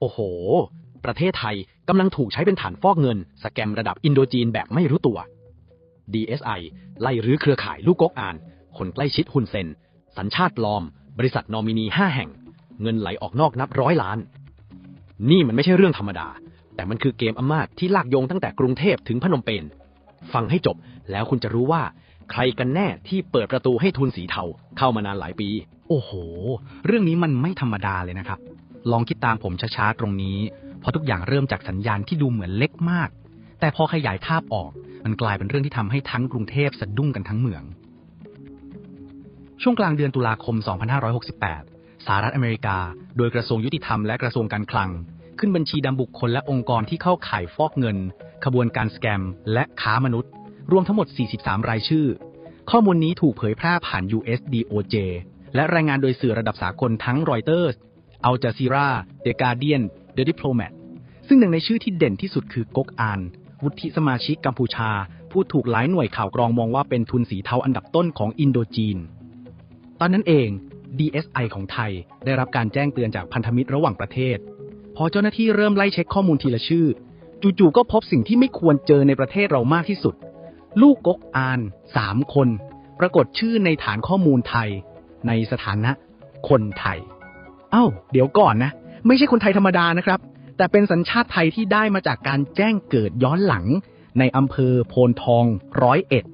โอ้โห ประเทศไทยกำลังถูกใช้เป็นฐานฟอกเงิน สแกมระดับอินโดจีนแบบไม่รู้ตัว DSI ไล่รื้อเครือข่ายลูกกกอ่าน คนใกล้ชิดฮุนเซน สัญชาติปลอม บริษัทนอมินีห้าแห่ง เงินไหลออกนอกนับร้อยล้าน นี่มันไม่ใช่เรื่องธรรมดา แต่มันคือเกมอำนาจที่ลากโยงตั้งแต่กรุงเทพถึงพนมเปญ ฟังให้จบแล้วคุณจะรู้ว่าใครกันแน่ที่เปิดประตูให้ทุนสีเทาเข้ามานานหลายปี โอ้โห เรื่องนี้มันไม่ธรรมดาเลยนะครับ ลองคิดตามผมช้าๆตรงนี้ เพราะทุกอย่างเริ่มจากสัญญาณที่ดูเหมือนเล็กมาก แต่พอขยายภาพออก มันกลายเป็นเรื่องที่ทำให้ทั้งกรุงเทพสะดุ้งกันทั้งเมือง ช่วงกลางเดือนตุลาคม 2568 สหรัฐอเมริกา โดยกระทรวงยุติธรรมและกระทรวงการคลัง ขึ้นบัญชีดำบุคคลและองค์กรที่เข้าข่ายฟอกเงิน ขบวนการสแกม และค้ามนุษย์ รวมทั้งหมด 43 รายชื่อ ข้อมูลนี้ถูกเผยแพร่ผ่าน USDOJ และรายงานโดยสื่อระดับสากลทั้งรอยเตอร์ อัลจาซีราเดอะการเดียน เดอะดิปโลแมตซึ่งหนึ่งในชื่อที่เด่นที่สุดคือกกอานวุฒิสมาชิกกัมพูชา ผู้ถูกหลายหน่วยข่าวกรองมองว่าเป็นทุนสีเทาอันดับต้นของอินโดจีน ตอนนั้นเอง DSI ของไทยได้รับการแจ้งเตือนจากพันธมิตรระหว่างประเทศ พอเจ้าหน้าที่เริ่มไล่เช็คข้อมูลทีละชื่อ จู่ๆก็พบสิ่งที่ไม่ควรเจอในประเทศเรามากที่สุด ลูกกกอานสามคน ปรากฏชื่อในฐานข้อมูลไทย ในสถานะคนไทย เอ้า เดี๋ยวก่อนนะ ไม่ใช่คนไทยธรรมดานะครับ แต่เป็นสัญชาติไทยที่ได้มาจากการแจ้งเกิดย้อนหลัง ในอำเภอโพนทองร้อยเอ็ด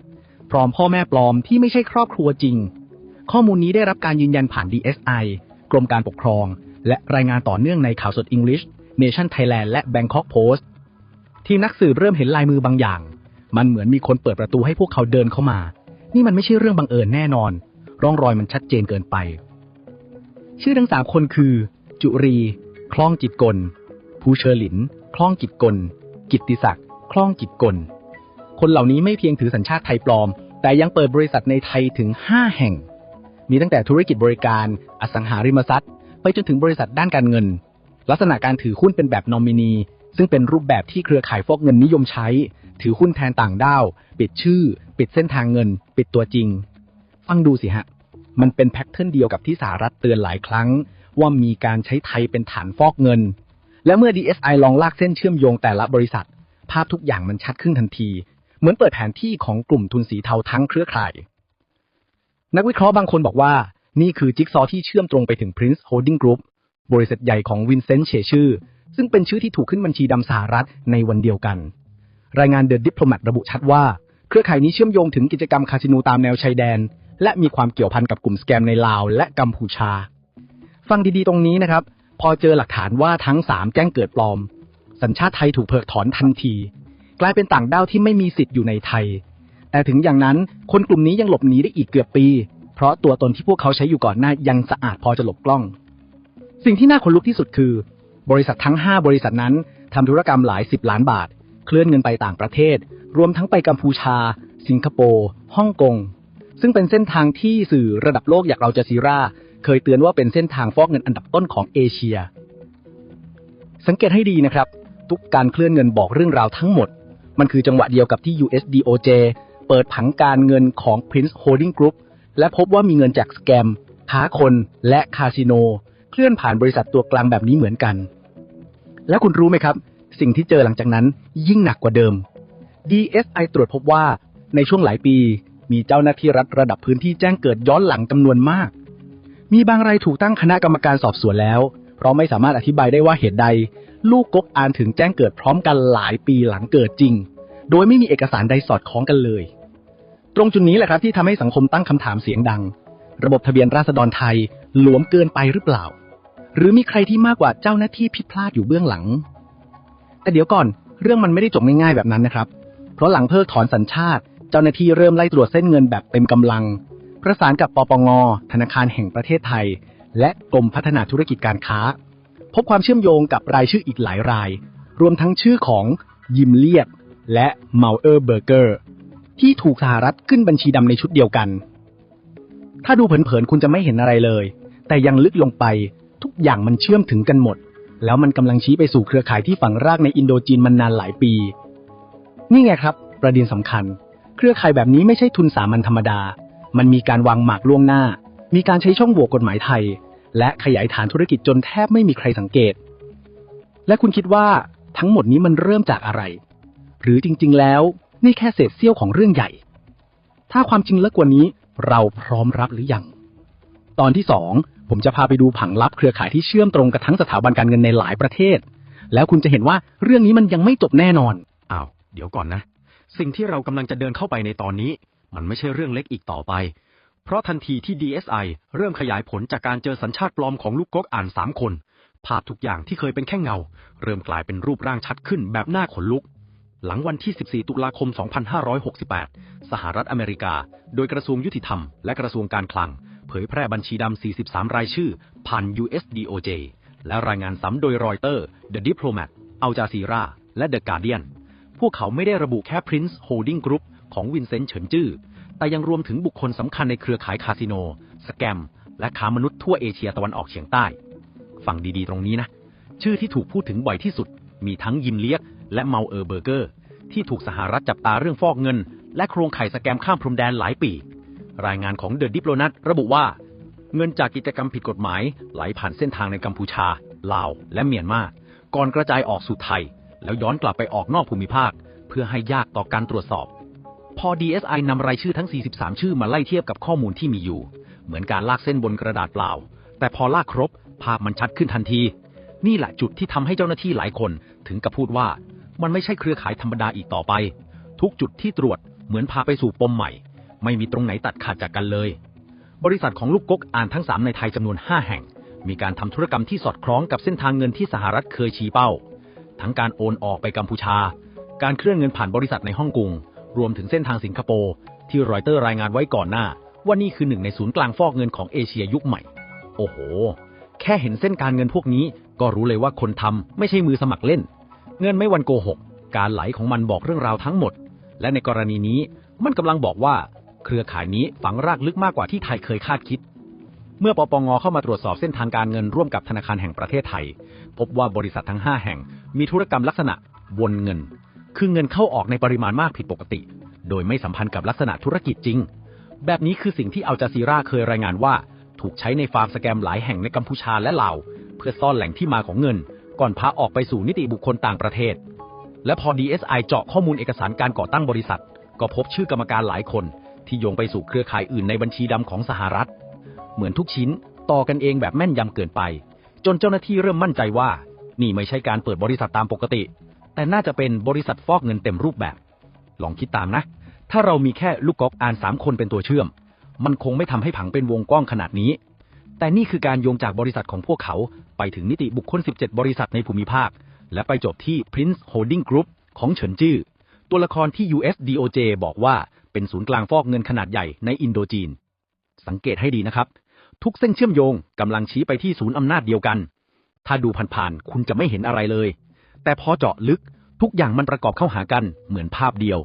พร้อมพ่อแม่ปลอมที่ไม่ใช่ครอบครัวจริง ข้อมูลนี้ได้รับการยืนยันผ่าน DSI กรมการปกครอง และรายงานต่อเนื่องในข่าวสด English Nation Thailand และ Bangkok Post ทีมนักสืบเริ่มเห็นลายมือบางอย่าง มันเหมือนมีคนเปิดประตูให้พวกเขาเดินเข้ามา นี่มันไม่ใช่เรื่องบังเอิญแน่นอน ร่องรอยมันชัดเจนเกินไป ชื่อทั้งสามคนคือ จุรี คล่องจิตกล ภูเชอหลิน คล่องจิตกล กิตติศักดิ์ คล่องจิตกล คนเหล่านี้ไม่เพียงถือสัญชาติไทยปลอม แต่ยังเปิดบริษัทในไทยถึง 5 แห่ง มีตั้งแต่ธุรกิจบริการ อสังหาริมทรัพย์ ไปจนถึงบริษัทด้านการเงิน ลักษณะการถือหุ้นเป็นแบบนอมินี ซึ่งเป็นรูปแบบที่เครือข่ายฟอกเงินนิยมใช้ ถือหุ้นแทนต่างด้าว ปิดชื่อ ปิดเส้นทางเงิน ปิดตัวจริง ฟังดูสิฮะ มันเป็นแพทเทิร์นเดียวกับที่สหรัฐเตือนหลายครั้ง ว่ามีการใช้ไทยเป็นฐานฟอกเงิน และเมื่อ DSI ลองลากเส้นเชื่อมโยงแต่ละบริษัท ภาพทุกอย่างมันชัดขึ้นทันที เหมือนเปิดแผนที่ของกลุ่มทุนสีเทาทั้งเครือข่าย นักวิเคราะห์บางคนบอกว่า นี่คือจิ๊กซอว์ที่เชื่อมตรงไปถึง Prince Holding Group บริษัทใหญ่ของวินเซนต์เชชื่อ ซึ่งเป็นชื่อที่ถูกขึ้นบัญชีดำสหรัฐในวันเดียวกัน รายงาน The Diplomat ระบุชัดว่า เครือข่ายนี้เชื่อมโยงถึงกิจกรรมคาสิโนตามแนวชายแดน และมีความเกี่ยวพันกับกลุ่มสแกมในลาวและกัมพูชา ฟังดีๆตรงนี้นะครับ พอเจอหลักฐานว่าทั้งสามแจ้งเกิดปลอม สัญชาติไทยถูกเพิกถอนทันที กลายเป็นต่างด้าวที่ไม่มีสิทธิ์อยู่ในไทย แต่ถึงอย่างนั้นคนกลุ่มนี้ยังหลบหนีได้อีกเกือบปี เพราะตัวตนที่พวกเขาใช้อยู่ก่อนหน้ายังสะอาดพอจะหลบกล้อง สิ่งที่น่าขนลุกที่สุดคือ บริษัททั้ง 5 บริษัทนั้นทำธุรกรรมหลายสิบล้านบาท เคลื่อนเงินไปต่างประเทศ รวมทั้งไปกัมพูชา สิงคโปร์ฮ่องกง ซึ่งเป็นเส้นทางที่สื่อระดับโลกอย่างเราจาซีราเคยเตือนว่าเป็นเส้นทางฟอกเงินอันดับต้นของเอเชีย สังเกตให้ดีนะครับ ทุกการเคลื่อนเงินบอกเรื่องราวทั้งหมด มันคือจังหวะเดียวกับที่ USDOJ เปิดผังการเงินของ Prince Holding Group และพบว่ามีเงินจากสแกมค้าคนและคาสิโน เคลื่อนผ่านบริษัทตัวกลางแบบนี้เหมือนกัน แล้วคุณรู้ไหมครับ สิ่งที่เจอหลังจากนั้นยิ่งหนักกว่าเดิม DSI ตรวจพบว่าในช่วงหลายปี มีเจ้าหน้าที่รัฐระดับพื้นที่แจ้งเกิดย้อนหลังจำนวนมาก มีบางรายถูกตั้งคณะกรรมการสอบสวนแล้ว เพราะไม่สามารถอธิบายได้ว่าเหตุใด ลูกกกอานถึงแจ้งเกิดพร้อมกันหลายปีหลังเกิดจริง โดยไม่มีเอกสารใดสอดคล้องกันเลย ตรงจุดนี้แหละครับที่ทำให้สังคมตั้งคำถามเสียงดัง ระบบทะเบียนราษฎรไทยหลวมเกินไปหรือเปล่า หรือมีใครที่มากกว่าเจ้าหน้าที่ผิดพลาดอยู่เบื้องหลัง แต่เดี๋ยวก่อนเรื่องมันไม่ได้จบง่ายๆแบบนั้นนะครับ เพราะหลังเพิกถอนสัญชาติ จ้าหน้าที่เริ่มไล่ตรวจเส้นเงินแบบเต็มกำลัง ประสานกับปปง ธนาคารแห่งประเทศไทย และกรมพัฒนาธุรกิจการค้า พบความเชื่อมโยงกับรายชื่ออีกหลายราย รวมทั้งชื่อของยิมเลียดและเมาเออร์เบอร์เกอร์ที่ถูกสหรัฐขึ้นบัญชีดำในชุดเดียวกัน ถ้าดูเผินๆคุณจะไม่เห็นอะไรเลย แต่ยังลึกลงไปทุกอย่างมันเชื่อมถึงกันหมด แล้วมันกำลังชี้ไปสู่เครือข่ายที่ฝังรากในอินโดจีนมานานหลายปี นี่ไงครับ ประเด็นสำคัญ รือข่ายแบบนี้ไม่ใช่ทุนสามัญธรรมดา มันมีการวางหมากล่วงหน้า มีการใช้ช่องโหว่กฎหมายไทย และขยายฐานธุรกิจจนแทบไม่มีใครสังเกต และคุณคิดว่าทั้งหมดนี้มันเริ่มจากอะไร หรือจริงๆ แล้ว นี่แค่เศษเสี้ยวของเรื่องใหญ่ ถ้าความจริงเลึกกว่านี้เราพร้อมรับหรือยัง ตอนที่สองผมจะพาไปดูผังลับเครือข่ายที่เชื่อมตรงกับทั้งสถาบันการเงินในหลายประเทศ แล้วคุณจะเห็นว่าเรื่องนี้มันยังไม่จบแน่นอน อ้าว เดี๋ยวก่อนนะ สิ่งที่เรากำลังจะเดินเข้าไปในตอนนี้ มันไม่ใช่เรื่องเล็กอีกต่อไป เพราะทันทีที่ DSI เริ่มขยายผลจากการเจอสัญชาติปลอมของลูกก๊กอ่านสามคน ภาพทุกอย่างที่เคยเป็นแค่เงา เริ่มกลายเป็นรูปร่างชัดขึ้นแบบหน้าขนลุก หลังวันที่ 14 ตุลาคม 2568 สหรัฐอเมริกา โดยกระทรวงยุติธรรมและกระทรวงการคลัง เผยแพร่บัญชีดำ 43 รายชื่อ ผ่าน USDOJ และรายงานซ้ำโดยรอยเตอร์ The Diplomat อัลจาซีราและ The Guardian พวกเขาไม่ได้ระบุแค่ Prince Holding Group ของวินเซนต์เฉินจื้อ แต่ยังรวมถึงบุคคลสำคัญในเครือข่ายคาสิโน สแกม และค้ามนุษย์ทั่วเอเชียตะวันออกเฉียงใต้ ฟังดีๆตรงนี้นะ ชื่อที่ถูกพูดถึงบ่อยที่สุด มีทั้งยินเลียก และเมาเออร์เบอร์เกอร์ ที่ถูกสหรัฐจับตาเรื่องฟอกเงิน และโครงข่ายสแกมข้ามพรมแดนหลายปี รายงานของเดอะดิปโลนัทระบุว่า เงินจากกิจกรรมผิดกฎหมายไหลผ่านเส้นทางในกัมพูชา ลาว และเมียนมา ก่อนกระจายออกสู่ไทย แล้วย้อนกลับไปออกนอกภูมิภาค เพื่อให้ยากต่อการตรวจสอบ พอ DSI นำรายชื่อทั้ง 43 ชื่อมาไล่เทียบกับข้อมูลที่มีอยู่ เหมือนการลากเส้นบนกระดาษเปล่า แต่พอลากครบ ภาพมันชัดขึ้นทันที นี่แหละจุดที่ทำให้เจ้าหน้าที่หลายคนถึงกับพูดว่า มันไม่ใช่เครือข่ายธรรมดาอีกต่อไป ทุกจุดที่ตรวจเหมือนพาไปสู่ปมใหม่ ไม่มีตรงไหนตัดขาดจากกันเลย บริษัทของลูกกกอ่านทั้ง 3 ในไทยจำนวน 5 แห่ง มีการทำธุรกรรมที่สอดคล้องกับเส้นทางเงินที่สหรัฐเคยชี้เป้า ทั้งการโอนออกไปกัมพูชา การเคลื่อนเงินผ่านบริษัทในฮ่องกงรวมถึงเส้นทางสิงคโปร์ที่รอยเตอร์รายงานไว้ก่อนหน้า ว่านี่คือหนึ่งในศูนย์กลางฟอกเงินของเอเชียยุคใหม่ โอ้โห แค่เห็นเส้นการเงินพวกนี้ ก็รู้เลยว่าคนทำไม่ใช่มือสมัครเล่น เงินไม่วันโกหก การไหลของมันบอกเรื่องราวทั้งหมด และในกรณีนี้มันกำลังบอกว่า เครือข่ายนี้ฝังรากลึกมากกว่าที่ไทยเคยคาดคิด เมื่อปปงเข้ามาตรวจสอบเส้นทางการเงินร่วมกับธนาคารแห่งประเทศไทย พบว่าบริษัททั้ง 5 แห่ง มีธุรกรรมลักษณะวนเงิน คือเงินเข้าออกในปริมาณมากผิดปกติ โดยไม่สัมพันธ์กับลักษณะธุรกิจจริง แบบนี้คือสิ่งที่อัลจาซีราเคยรายงานว่า ถูกใช้ในฟาร์มสแกมหลายแห่งในกัมพูชาและลาว เพื่อซ่อนแหล่งที่มาของเงิน ก่อนพาออกไปสู่นิติบุคคลต่างประเทศ และพอ DSI เจาะข้อมูลเอกสารการก่อตั้งบริษัท ก็พบชื่อกรรมการหลายคน ที่โยงไปสู่เครือข่ายอื่นในบัญชีดำของสหรัฐ เหมือนทุกชิ้นต่อกันเองแบบแม่นยำเกินไป จนเจ้าหน้าที่เริ่มมั่นใจว่า นี่ไม่ใช่การเปิดบริษัทตามปกติ แต่น่าจะเป็นบริษัทฟอกเงินเต็มรูปแบบ ลองคิดตามนะ ถ้าเรามีแค่ลูกกอกอ่านสามคนเป็นตัวเชื่อม มันคงไม่ทำให้ผังเป็นวงกว้างขนาดนี้ แต่นี่คือการโยงจากบริษัทของพวกเขาไปถึงนิติบุคคล 17 บริษัทในภูมิภาค และไปจบที่ Prince Holding Group ของเฉินจื้อตัวละครที่ US DOJ บอกว่าเป็นศูนย์กลางฟอกเงินขนาดใหญ่ในอินโดจีน สังเกตให้ดีนะครับ ทุกเส้นเชื่อมโยงกำลังชี้ไปที่ศูนย์อำนาจเดียวกัน ถ้าดูผ่านๆคุณจะไม่เห็นอะไรเลย แต่พอเจาะลึกทุกอย่างมันประกอบเข้าหากันเหมือนภาพเดียว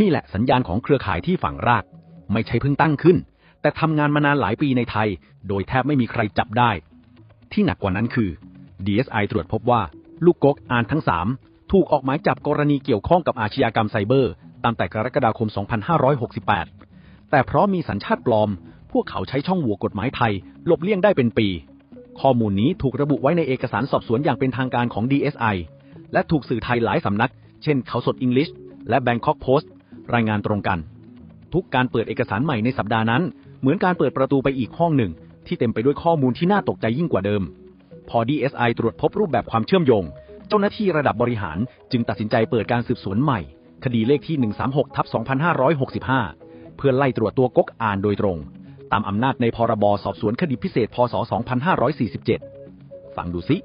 นี่แหละสัญญาณของเครือข่ายที่ฝังราก ไม่ใช่เพิ่งตั้งขึ้น แต่ทำงานมานานหลายปีในไทย โดยแทบไม่มีใครจับได้ ที่หนักกว่านั้นคือ DSI ตรวจพบว่า ลูกกกอ่านทั้ง 3 ถูกออกหมายจับกรณีเกี่ยวข้องกับอาชญากรรมไซเบอร์ตั้งแต่กรกฎาคม 2568 แต่เพราะมีสัญชาติปลอม พวกเขาใช้ช่องโหว่กฎหมายไทยหลบเลี่ยงได้เป็นปี ข้อมูลนี้ถูกระบุไว้ในเอกสารสอบสวนอย่างเป็นทางการของ DSI และถูกสื่อไทยหลายสำนัก เช่นเขาสดอังกฤษและ Bangkok Post รายงานตรงกัน ทุกการเปิดเอกสารใหม่ในสัปดาห์นั้น เหมือนการเปิดประตูไปอีกห้องหนึ่ง ที่เต็มไปด้วยข้อมูลที่น่าตกใจยิ่งกว่าเดิม พอ DSI ตรวจพบรูปแบบความเชื่อมโยง เจ้าหน้าที่ระดับบริหารจึงตัดสินใจเปิดการสืบสวนใหม่ คดีเลขที่ 136ทับ2565 เพื่อไล่ตรวจตัวก๊กอ่านโดยตรง ตามอำนาจในพรบสอบสวนคดีพิเศษพศ 2547 ฟังดูสิ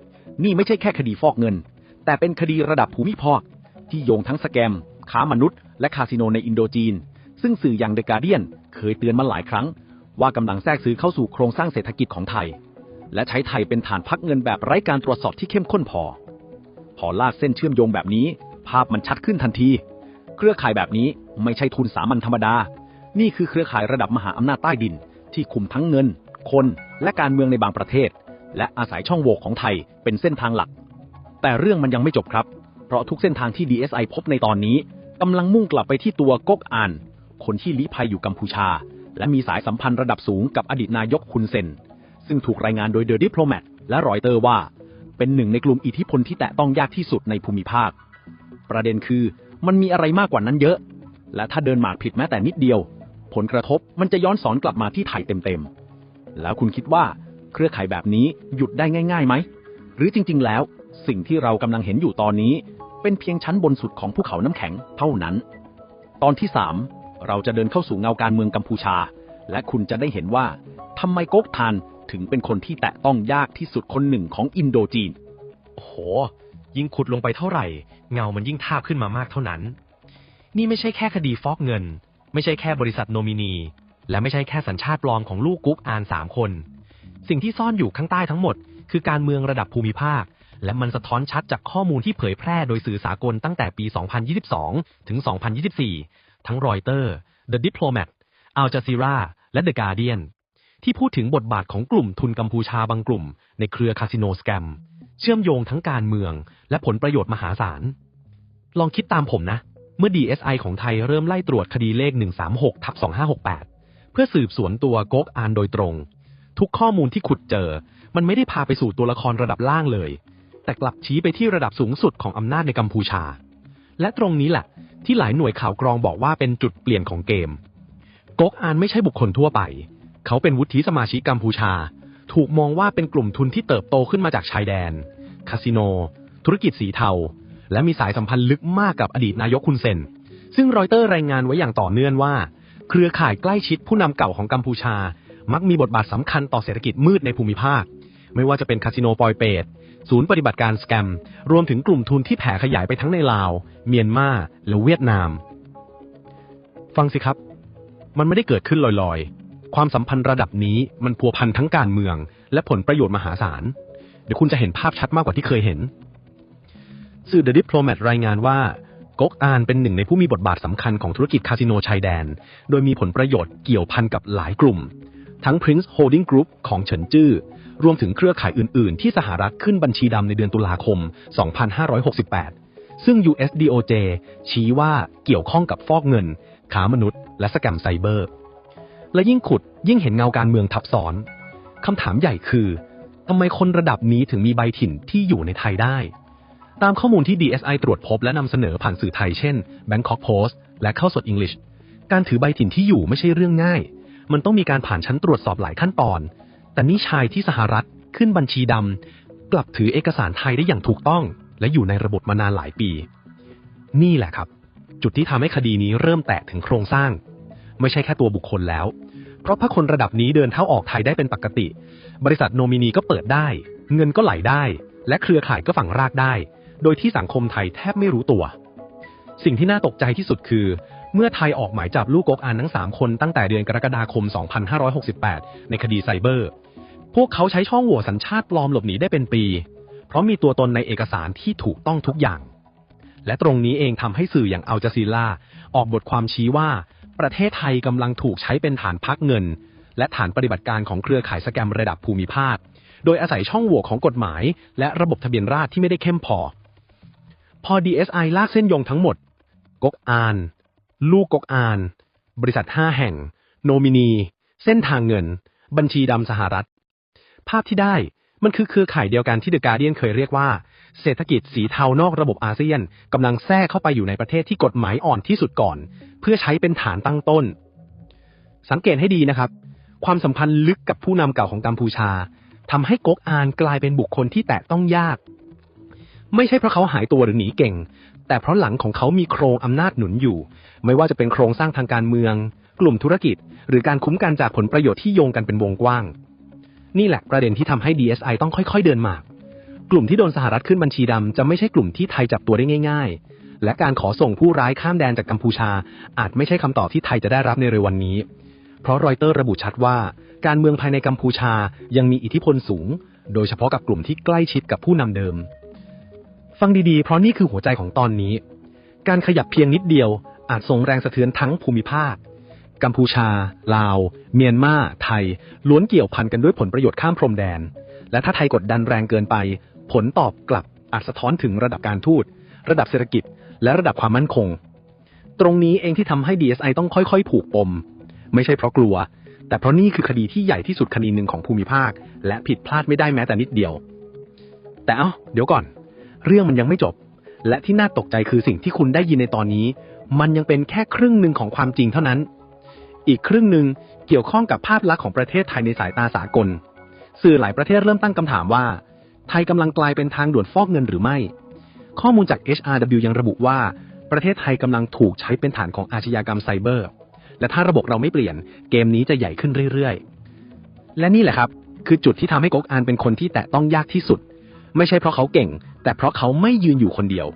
นี่ไม่ใช่แค่คดีฟอกเงิน แต่เป็นคดีระดับภูมิภาคที่โยงทั้งสแกม ค้ามนุษย์ และคาสิโนในอินโดจีน ซึ่งสื่ออย่างเดอะการเดียนเคยเตือนมาหลายครั้ง ว่ากำลังแทรกซื้อเข้าสู่โครงสร้างเศรษฐกิจของไทย และใช้ไทยเป็นฐานพักเงินแบบไร้การตรวจสอบที่เข้มข้นพอ พอลากเส้นเชื่อมโยงแบบนี้ ภาพมันชัดขึ้นทันที เครือข่ายแบบนี้ไม่ใช่ทุนสามัญธรรมดา นี่คือเครือข่ายระดับมหาอำนาจใต้ดิน ที่คุมทั้งเงิน คนและการเมืองในบางประเทศ และอาศัยช่องโหว่ของไทยเป็นเส้นทางหลัก แต่เรื่องมันยังไม่จบครับ เพราะทุกเส้นทางที่ DSI พบในตอนนี้กำลังมุ่งกลับไปที่ตัวก๊กอานคนที่ลี้ภัยอยู่กัมพูชา และมีสายสัมพันธ์ระดับสูงกับอดีตนายกคุนเซน ซึ่งถูกรายงานโดยเดอะดิปโลแมตและรอยเตอร์ว่า เป็นหนึ่งในกลุ่มอิทธิพลที่แตะต้องยากที่สุดในภูมิภาค ประเด็นคือมันมีอะไรมากกว่านั้นเยอะ และถ้าเดินหมากผิดแม้แต่นิดเดียว ผลกระทบมันจะย้อนสอนกลับมาที่ไทยเต็มๆ แล้วคุณคิดว่าเครือข่ายแบบนี้หยุดได้ง่ายๆไหม หรือจริงๆ แล้ว สิ่งที่เรากำลังเห็นอยู่ตอนนี้ เป็นเพียงชั้นบนสุดของภูเขาน้ำแข็งเท่านั้น ตอนที่สามเราจะเดินเข้าสู่เงาการเมืองกัมพูชา และคุณจะได้เห็นว่าทำไมก๊กทานถึงเป็นคนที่แตะต้องยากที่สุดคนหนึ่งของอินโดจีน โอ้โห ยิ่งขุดลงไปเท่าไหร่ เงามันยิ่งทาบขึ้นมามากเท่านั้น นี่ไม่ใช่แค่คดีฟอกเงิน ไม่ใช่แค่บริษัทโนมินี และไม่ใช่แค่สัญชาติปลอมของลูกกุ๊กอานสามคน สิ่งที่ซ่อนอยู่ข้างใต้ทั้งหมด คือการเมืองระดับภูมิภาค และมันสะท้อนชัดจากข้อมูลที่เผยแพร่โดยสื่อสากลตั้งแต่ปี 2022 ถึง 2024 ทั้งรอยเตอร์ The Diplomat Al Jazeera และ The Guardian ที่พูดถึงบทบาทของกลุ่มทุนกัมพูชาบางกลุ่ม ในเครือคาสิโนสแกม เชื่อมโยงทั้งการเมือง และผลประโยชน์มหาศาล ลองคิดตามผมนะ เมื่อ DSI ของไทยเริ่มไล่ตรวจคดีเลข 136ทับ2568 เพื่อสืบสวนตัวก๊กอานโดยตรง ทุกข้อมูลที่ขุดเจอ มันไม่ได้พาไปสู่ตัวละครระดับล่างเลย แต่กลับชี้ไปที่ระดับสูงสุดของอำนาจในกัมพูชา และตรงนี้แหละ ที่หลายหน่วยข่าวกรองบอกว่าเป็นจุดเปลี่ยนของเกมก๊กอานไม่ใช่บุคคลทั่วไป เขาเป็นวุฒิสมาชิกกัมพูชา ถูกมองว่าเป็นกลุ่มทุนที่เติบโตขึ้นมาจากชายแดน คาสิโน ธุรกิจสีเทา และมีสายสัมพันธ์ลึกมากกับอดีตนายกคุนเซน ซึ่งรอยเตอร์รายงานไว้อย่างต่อเนื่องว่า เครือข่ายใกล้ชิดผู้นำเก่าของกัมพูชา มักมีบทบาทสำคัญต่อเศรษฐกิจมืดในภูมิภาค ไม่ว่าจะเป็นคาสิโนปอยเปตศูนย์ปฏิบัติการสแกม รวมถึงกลุ่มทุนที่แผ่ขยายไปทั้งในลาว เมียนมาและเวียดนาม ฟังสิครับ มันไม่ได้เกิดขึ้นลอยๆ ความสัมพันธ์ระดับนี้มันพัวพันทั้งการเมือง และผลประโยชน์มหาศาล เดี๋ยวคุณจะเห็นภาพชัดมากกว่าที่เคยเห็น สื่อ The Diplomat รายงานว่าก๊กอานเป็นหนึ่งในผู้มีบทบาทสำคัญของธุรกิจคาสิโนชายแดน โดยมีผลประโยชน์เกี่ยวพันกับหลายกลุ่ม ทั้ง Prince Holding Group ของเฉินจื้อ รวมถึงเครือข่ายอื่น ๆ ที่สหรัฐขึ้นบัญชีดำในเดือนตุลาคม 2568 ซึ่ง US DOJ ชี้ว่าเกี่ยวข้องกับฟอกเงินค้ามนุษย์ และสแกมไซเบอร์ และยิ่งขุดยิ่งเห็นเงาการเมืองทับซ้อนคำถามใหญ่คือทำไมคนระดับนี้ถึงมีใบถิ่นที่อยู่ในไทยได้ ตามข้อมูลที่ DSI ตรวจพบและนำเสนอผ่านสื่อไทยเช่น Bangkok Post และข้าสด English การถือใบถิ่นที่อยู่ไม่ใช่เรื่องง่าย มันต้องมีการผ่านชั้นตรวจสอบหลายขั้นตอน แต่นี่ชายที่สหรัฐขึ้นบัญชีดำ กลับถือเอกสารไทยได้อย่างถูกต้อง และอยู่ในระบบมานานหลายปี นี่แหละครับ จุดที่ทำให้คดีนี้เริ่มแตะถึงโครงสร้าง ไม่ใช่แค่ตัวบุคคลแล้ว เพราะถ้าคนระดับนี้เดินเท้าออกไทยได้เป็นปกติ บริษัทโนมินีก็เปิดได้ เงินก็ไหลได้ และเครือข่ายก็ฝังรากได้ โดยที่สังคมไทยแทบไม่รู้ตัว สิ่งที่น่าตกใจที่สุดคือ เมื่อไทยออกหมายจับลูกกกอานทั้ง 3 คนตั้งแต่เดือนกรกฎาคม 2568 ในคดีไซเบอร์ พวกเขาใช้ช่องโหว่สัญชาติปลอมหลบหนีได้เป็นปี เพราะมีตัวตนในเอกสารที่ถูกต้องทุกอย่าง และตรงนี้เองทำให้สื่ออย่างอัลจาซีล่าออกบทความชี้ว่า ประเทศไทยกำลังถูกใช้เป็นฐานพักเงิน และฐานปฏิบัติการของเครือข่ายสแกมระดับภูมิภาคโดยอาศัยช่องโหว่ของกฎหมาย และระบบทะเบียนราษฎรที่ไม่ได้เข้มพอ พอ DSI ลากเส้นยงทั้งหมด กกอาน ลูกกกอาน บริษัท 5 แห่ง โนมินี เส้นทางเงิน บัญชีดำสหรัฐ ภาพที่ได้มันคือเครือข่ายเดียวกันที่เดอะการเดียนเคยเรียกว่า เศรษฐกิจสีเทานอกระบบอาเซียนกำลังแทรกเข้าไปอยู่ในประเทศที่กฎหมายอ่อนที่สุดก่อน เพื่อใช้เป็นฐานตั้งต้น สังเกตให้ดีนะครับ ความสัมพันธ์ลึกกับผู้นำเก่าของกัมพูชาทำให้ก๊กอานกลายเป็นบุคคลที่แตะต้องยาก ไม่ใช่เพราะเขาหายตัวหรือหนีเก่ง แต่เพราะหลังของเขามีโครงอำนาจหนุนอยู่ ไม่ว่าจะเป็นโครงสร้างทางการเมือง กลุ่มธุรกิจ หรือการคุ้มกันจากผลประโยชน์ที่โยงกันเป็นวงกว้าง นี่แหละประเด็นที่ทำให้ DSI ต้องค่อยๆ เดินหมาก กลุ่มที่โดนสหรัฐขึ้นบัญชีดำจะไม่ใช่กลุ่มที่ไทยจับตัวได้ง่าย ๆ และการขอส่งผู้ร้ายข้ามแดนจากกัมพูชา อาจไม่ใช่คำตอบที่ไทยจะได้รับในเร็ววันนี้ เพราะรอยเตอร์ระบุชัดว่าการเมืองภายในกัมพูชายังมีอิทธิพลสูง โดยเฉพาะกับกลุ่มที่ใกล้ชิดกับผู้นำเดิม ฟังดีๆ เพราะนี่คือหัวใจของตอนนี้ การขยับเพียงนิดเดียว อาจส่งแรงสะเทือนทั้งภูมิภาค กัมพูชา ลาว เมียนมา ไทย ล้วนเกี่ยวพันกันด้วยผลประโยชน์ข้ามพรมแดน และถ้าไทยกดดันแรงเกินไป ผลตอบกลับอาจสะท้อนถึงระดับการทูต ระดับเศรษฐกิจ และระดับความมั่นคง ตรงนี้เองที่ทำให้ DSI ต้องค่อยๆ ผูกปม ไม่ใช่เพราะกลัว แต่เพราะนี่คือคดีที่ใหญ่ที่สุดคดีหนึ่งของภูมิภาค และผิดพลาดไม่ได้แม้แต่นิดเดียว แต่เอ้าเดี๋ยวก่อน เรื่องมันยังไม่จบ และที่น่าตกใจคือสิ่งที่คุณได้ยินในตอนนี้ มันยังเป็นแค่ครึ่งหนึ่งของความจริงเท่านั้น อีกครึ่งหนึ่งเกี่ยวข้องกับภาพลักษณ์ของประเทศไทยในสายตาสากล สื่อหลายประเทศเริ่มตั้งคำถามว่า ไทยกำลังกลายเป็นทางด่วนฟอกเงินหรือไม่ ข้อมูลจาก HRW ยังระบุว่า ประเทศไทยกำลังถูกใช้เป็นฐานของอาชญากรรมไซเบอร์ และถ้าระบบเราไม่เปลี่ยน เกมนี้จะใหญ่ขึ้นเรื่อยๆ และนี่แหละครับ คือจุดที่ทำให้ก๊กอานเป็นคนที่แตะต้องยากที่สุด ไม่ใช่เพราะเขาเก่ง แต่เพราะเขาไม่ยืนอยู่คนเดียว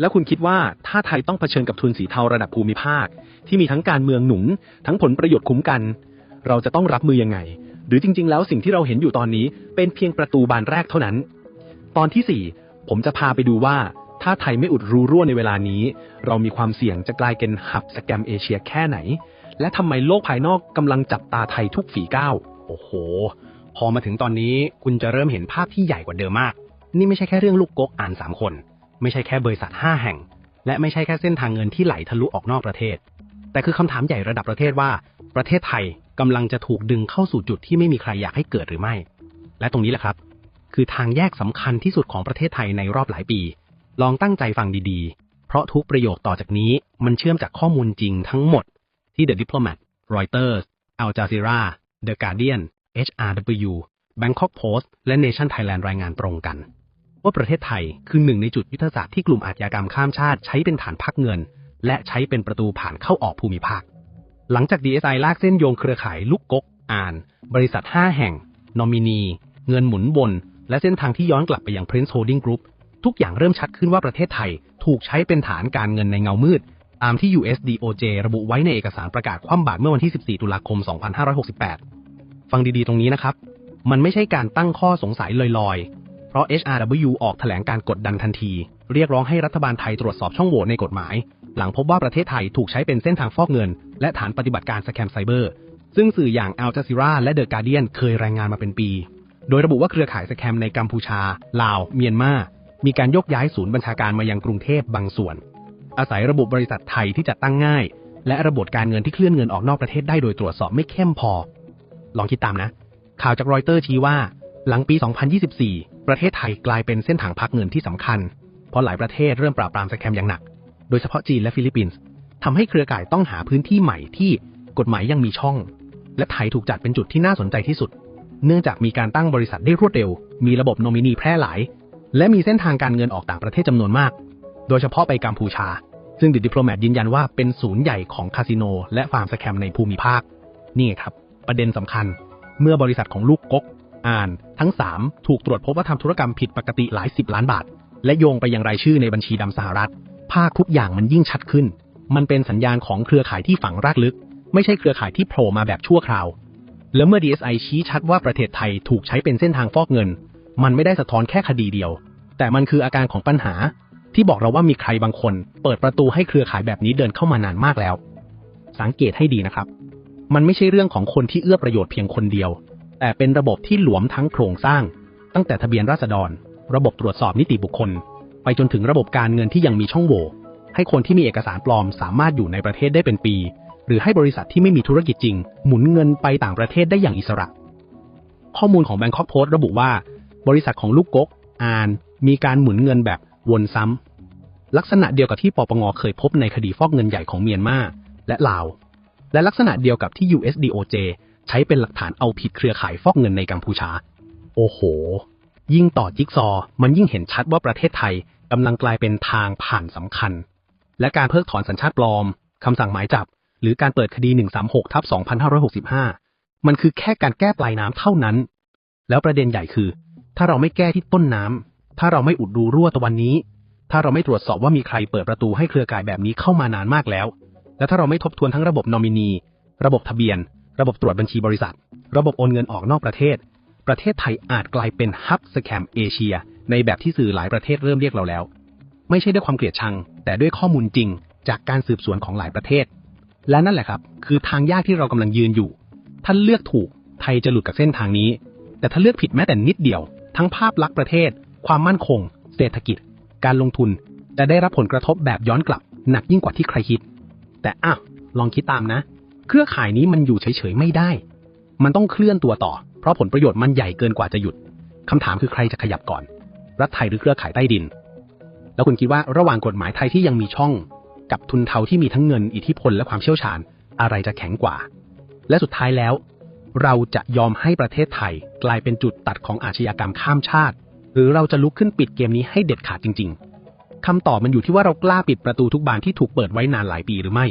แล้วคุณคิดว่าถ้าไทยต้องเผชิญกับทุนสีเทาระดับภูมิภาค ที่มีทั้งการเมืองหนุน ทั้งผลประโยชน์คุ้มกัน เราจะต้องรับมือยังไง หรือจริง ๆ แล้วสิ่งที่เราเห็นอยู่ตอนนี้เป็นเพียงประตูบานแรกเท่านั้น ตอนที่สี่ผมจะพาไปดูว่าถ้าไทยไม่อุดรูรั่วในเวลานี้ เรามีความเสี่ยงจะกลายเป็นหับสแกมเอเชียแค่ไหน และทำไมโลกภายนอกกำลังจับตาไทยทุกฝีก้าว โอ้โห พอมาถึงตอนนี้คุณจะเริ่มเห็นภาพที่ใหญ่กว่าเดิมมาก นี่ไม่ใช่แค่เรื่องลูกกกอ่านสามคน ไม่ใช่แค่บริษัทห้าแห่ง และไม่ใช่แค่เส้นทางเงินที่ไหลทะลุออกนอกประเทศ แต่คือคำถามใหญ่ระดับประเทศว่า ประเทศไทยกำลังจะถูกดึงเข้าสู่จุดที่ไม่มีใครอยากให้เกิดหรือไม่ และตรงนี้แหละครับ คือทางแยกสำคัญที่สุดของประเทศไทยในรอบหลายปี ลองตั้งใจฟังดีๆ เพราะทุกประโยคต่อจากนี้มันเชื่อมจากข้อมูลจริงทั้งหมดที่ The Diplomat Reuters Al Jazeera The Guardian HRW Bangkok Post และ Nation Thailand รายงานตรงกัน ว่าประเทศไทยคือหนึ่งในจุดยุทธศาสตร์ที่กลุ่มอาชญากรรมข้ามชาติใช้เป็นฐานพักเงิน และใช้เป็นประตูผ่านเข้าออกภูมิภาค หลังจาก DSI ลากเส้นโยงเครือข่ายลูกกก อ่าน บริษัท 5 แห่ง นอมินี เงินหมุนวนและเส้นทางที่ย้อนกลับไปยัง Prince Holding Group ทุกอย่างเริ่มชัดขึ้นว่าประเทศไทยถูกใช้เป็นฐานการเงินในเงามืด ตามที่ USDOJ ระบุไว้ในเอกสารประกาศคว่ำบาตรเมื่อวันที่ 14 ตุลาคม 2568 ฟังดีๆ ตรงนี้นะครับ มันไม่ใช่การตั้งข้อสงสัยลอยๆ เพราะ HRW ออกแถลงการกดดันทันที เรียกร้องให้รัฐบาลไทยตรวจสอบช่องโหว่ในกฎหมาย หลังพบว่าประเทศไทยถูกใช้เป็นเส้นทางฟอกเงิน และฐานปฏิบัติการสแคมไซเบอร์ ซึ่งสื่ออย่าง Al Jazeera และ The Guardian เคยรายงานมาเป็นปี โดยระบุว่าเครือข่ายสแคมในกัมพูชา ลาว เมียนมา มีการยกย้ายศูนย์บัญชาการมายังกรุงเทพบางส่วน อาศัยระบบบริษัทไทยที่จัดตั้งง่าย และระบบการเงินที่เคลื่อนเงินออกนอกประเทศได้โดยตรวจสอบไม่เข้มพอ ลองคิดตามนะ ข่าวจากรอยเตอร์ชี้ว่า หลังปี 2024 ประเทศไทยกลายเป็นเส้นทางพักเงินที่สำคัญ เพราะหลายประเทศเริ่มปราบปรามสแคมอย่างหนัก โดยเฉพาะจีนและฟิลิปปินส์ทำให้เครือข่ายต้องหาพื้นที่ใหม่ที่กฎหมายยังมีช่อง และไทยถูกจัดเป็นจุดที่น่าสนใจที่สุด เนื่องจากมีการตั้งบริษัทได้รวดเร็ว มีระบบโนมินีแพร่หลาย และมีเส้นทางการเงินออกต่างประเทศจำนวนมาก โดยเฉพาะไปกัมพูชา ซึ่งดิดิโพลแมตยืนยันว่าเป็นศูนย์ใหญ่ของคาสิโนและฟาร์มสแคมในภูมิภาค นี่ครับ ประเด็นสำคัญ เมื่อบริษัทของลูกก๊ก อ่าน ทั้ง 3 ถูกตรวจพบว่าทำธุรกรรมผิดปกติหลายสิบล้านบาท และโยงไปยังรายชื่อในบัญชีดำสหรัฐ ภาคทุกอย่างมันยิ่งชัดขึ้น มันเป็นสัญญาณของเครือข่ายที่ฝังรากลึก ไม่ใช่เครือข่ายที่โผล่มาแบบชั่วคราว แล้วเมื่อ DSI ชี้ชัดว่าประเทศไทยถูกใช้เป็นเส้นทางฟอกเงิน มันไม่ได้สะท้อนแค่คดีเดียว แต่มันคืออาการของปัญหา ที่บอกเราว่ามีใครบางคน เปิดประตูให้เครือข่ายแบบนี้เดินเข้ามานานมากแล้ว สังเกตให้ดีนะครับ มันไม่ใช่เรื่องของคนที่เอื้อประโยชน์เพียงคนเดียว แต่เป็นระบบที่หลวมทั้งโครงสร้าง ตั้งแต่ทะเบียนราษฎร ระบบตรวจสอบนิติบุคคล ไปจนถึงระบบการเงินที่ยังมีช่องโหว่ให้คนที่มีเอกสารปลอมสามารถอยู่ในประเทศได้เป็นปี หรือให้บริษัทที่ไม่มีธุรกิจจริง หมุนเงินไปต่างประเทศได้อย่างอิสระ ข้อมูลของ Bangkok Post ระบุว่า บริษัทของลูกกกอาน มีการหมุนเงินแบบวนซ้ำลักษณะเดียวกับที่ปปงเคยพบในคดีฟอกเงินใหญ่ของเมียนมาและลาว และลักษณะเดียวกับที่ USDOJ ใช้เป็นหลักฐานเอาผิดเครือข่ายฟอกเงินในกัมพูชา โอ้โห ยิ่งต่อจิ๊กซอว์มันยิ่งเห็นชัดว่าประเทศไทยกำลังกลายเป็นทางผ่านสำคัญ และการเพิกถอนสัญชาติปลอมคำสั่งหมายจับ หรือการเปิดคดี 136ทับ2565 มันคือแค่การแก้ปลายน้ำเท่านั้น แล้วประเด็นใหญ่คือ ถ้าเราไม่แก้ที่ต้นน้ำถ้าเราไม่อุดรูรั่วตะวันนี้ ถ้าเราไม่ตรวจสอบว่ามีใครเปิดประตูให้เครือข่ายแบบนี้เข้ามานานมากแล้ว และถ้าเราไม่ทบทวนทั้งระบบนอมินี ระบบทะเบียน ระบบตรวจบัญชีบริษัท ระบบโอนเงินออกนอกประเทศ ประเทศไทยอาจกลายเป็นฮับสแคมเอเชีย ในแบบที่สื่อหลายประเทศเริ่มเรียกเราแล้ว ไม่ใช่ด้วยความเกลียดชัง แต่ด้วยข้อมูลจริง จากการสืบสวนของหลายประเทศ และนั่นแหละครับ คือทางยากที่เรากำลังยืนอยู่ถ้านเลือกถูกไทยจะหลุดกับเส้นทางนี้ แต่ถ้าเลือกผิดแม้แต่นิดเดียว ทั้งภาพลักษณ์ประเทศ ความมั่นคง เศรษฐกิจ การลงทุนจะได้รับผลกระทบแบบย้อนกลับ หนักยิ่งกว่าที่ใครคิด แต่อ้าวลองคิดตามนะ เครือข่ายนี้มันอยู่เฉยๆไม่ได้ มันต้องเคลื่อนตัวต่อ เพราะผลประโยชน์มันใหญ่เกินกว่าจะหยุด คำถามคือใครจะขยับก่อน รัฐไทยหรือเครือข่ายใต้ดิน แล้วคุณคิดว่าระหว่างกฎหมายไทยที่ยังมีช่อง กับทุนเทาที่มีทั้งเงินอิทธิพลและความเชี่ยวชาญ อะไรจะแข็งกว่า และสุดท้ายแล้ว เราจะยอมให้ประเทศไทยกลายเป็นจุดตัดของอาชญากรรมข้ามชาติ หรือเราจะลุกขึ้นปิดเกมนี้ให้เด็ดขาดจริง ๆคำตอบมันอยู่ที่ว่าเรากล้าปิดประตูทุกบานที่ถูกเปิดไว้นานหลายปีหรือไม่